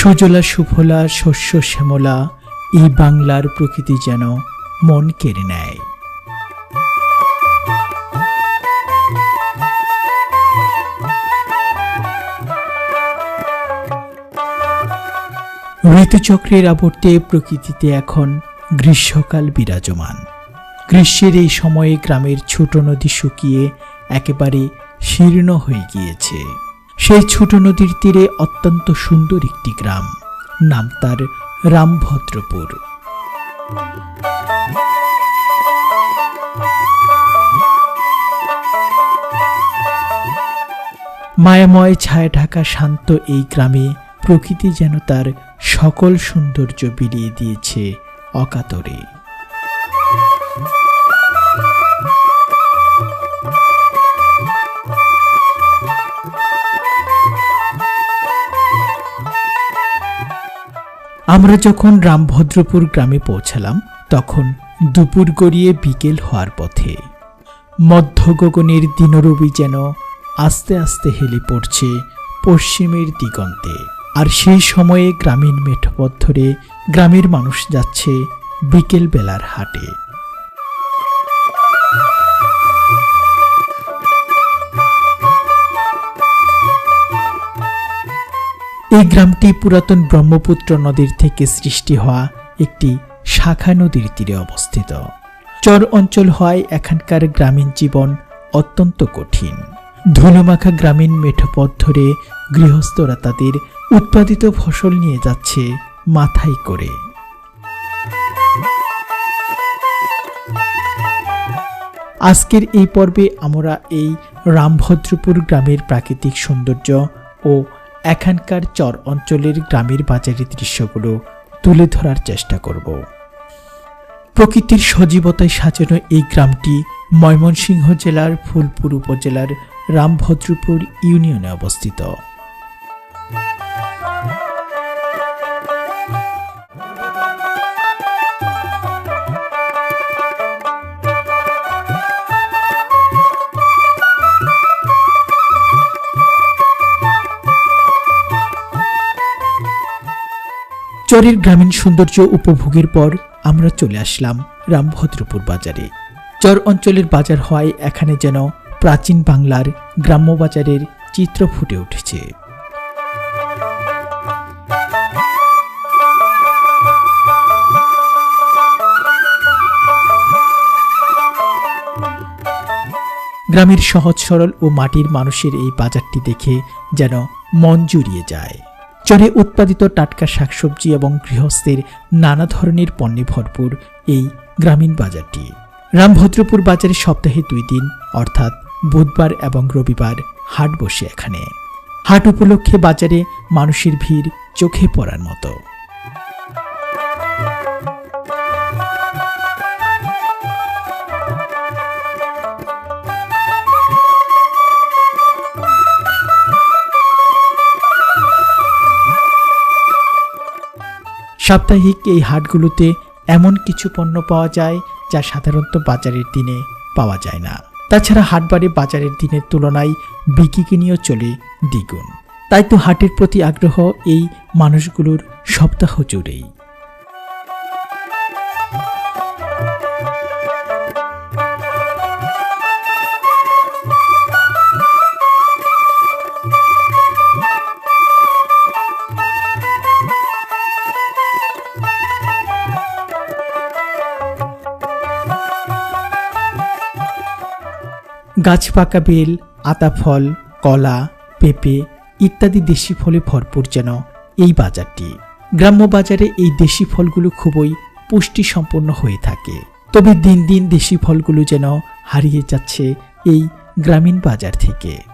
সুজলা সুফলা শস্য শ্যামলা, এই বাংলার প্রকৃতি যেন মন কেড়ে নেয়। ঋতুচক্রের আবর্তে প্রকৃতিতে এখন গ্রীষ্মকাল বিরাজমান। গ্রীষ্মের এই সময়ে গ্রামের ছোট নদী শুকিয়ে একেবারে শীর্ণ হয়ে গিয়েছে। সেই ছোট নদীর তীরে অত্যন্ত সুন্দর একটি গ্রাম। নাম তার রামভদ্রপুর। মায়াময় ছায়া ঢাকা শান্ত এই গ্রামে প্রকৃতি যেন তার সকল সৌন্দর্য বিলিয়ে দিয়েছে অকাতরে। আমরা যখন রামভদ্রপুর গ্রামে পৌঁছালাম, তখন দুপুর গড়িয়ে বিকেল হওয়ার পথে মধ্য গগনের দিনরবি যেন আস্তে আস্তে হেলে পড়ছে পশ্চিমের দিগন্তে। আর সেই সময়ে গ্রামীণ মেঠোপথ ধরে গ্রামের মানুষ যাচ্ছে বিকেল বেলার হাটে। এই গ্রামটি পুরাতন ব্রহ্মপুত্র নদীর থেকে সৃষ্টি হওয়া একটি শাখা নদীর তীরে অবস্থিত। চর অঞ্চল হওয়ায় এখানকার গ্রামীণ জীবন অত্যন্ত কঠিন। ধুলোমাখা গ্রামীণ মেঠোপথ ধরে গৃহস্থরা তাদের উৎপাদিত ফসল নিয়ে যাচ্ছে মাথায় করে। আজকের এই পর্বে আমরা এই রামভদ্রপুর গ্রামের প্রাকৃতিক সৌন্দর্য ও এখানকার চর অঞ্চলের গ্রামের বাজারের দৃশ্যগুলো তুলে ধরার চেষ্টা করব। প্রকৃতির সজীবতায় সাজানো এই গ্রামটি ময়মনসিংহ জেলার ফুলপুর উপজেলার রামভদ্রপুর ইউনিয়নে অবস্থিত। চরের গ্রামীণ সৌন্দর্য উপভোগের পর আমরা চলে আসলাম রামভদ্রপুর বাজারে। চর অঞ্চলের বাজার হওয়ায় এখানে যেন প্রাচীন বাংলার গ্রাম্য বাজারের চিত্র ফুটে উঠেছে। গ্রামের সহজ, সরল ও মাটির মানুষের এই বাজারটি দেখে যেন মন জুড়িয়ে যায়। চরে উৎপাদিত টাটকা শাকসবজি এবং গৃহস্থের নানা ধরনের পণ্যে ভরপুর এই গ্রামীণ বাজারটি। রামভদ্রপুর বাজারে সপ্তাহে দুই দিন, অর্থাৎ বুধবার এবং রবিবার হাট বসে এখানে। হাট উপলক্ষে বাজারে মানুষের ভিড় চোখে পড়ার মতো। সাপ্তাহিক এই হাটগুলোতে এমন কিছু পণ্য পাওয়া যায় যা সাধারণত বাজারের দিনে পাওয়া যায় না। তাছাড়া হাটবারে বাজারের দিনের তুলনায় বিক্রি কিনিও চলে দ্বিগুণ। তাই তো হাটের প্রতি আগ্রহ এই মানুষগুলোর সপ্তাহ জুড়েই। গাছ পাকা বেল, আতা ফল, কলা, পেঁপে ইত্যাদি দেশি ফলে ভরপুর যেন এই বাজারটি। গ্রাম্য বাজারে এই দেশি ফলগুলো খুবই পুষ্টি সম্পন্ন হয়ে থাকে। তবে দিন দিন দেশি ফলগুলো যেন হারিয়ে যাচ্ছে এই গ্রামীণ বাজার থেকে।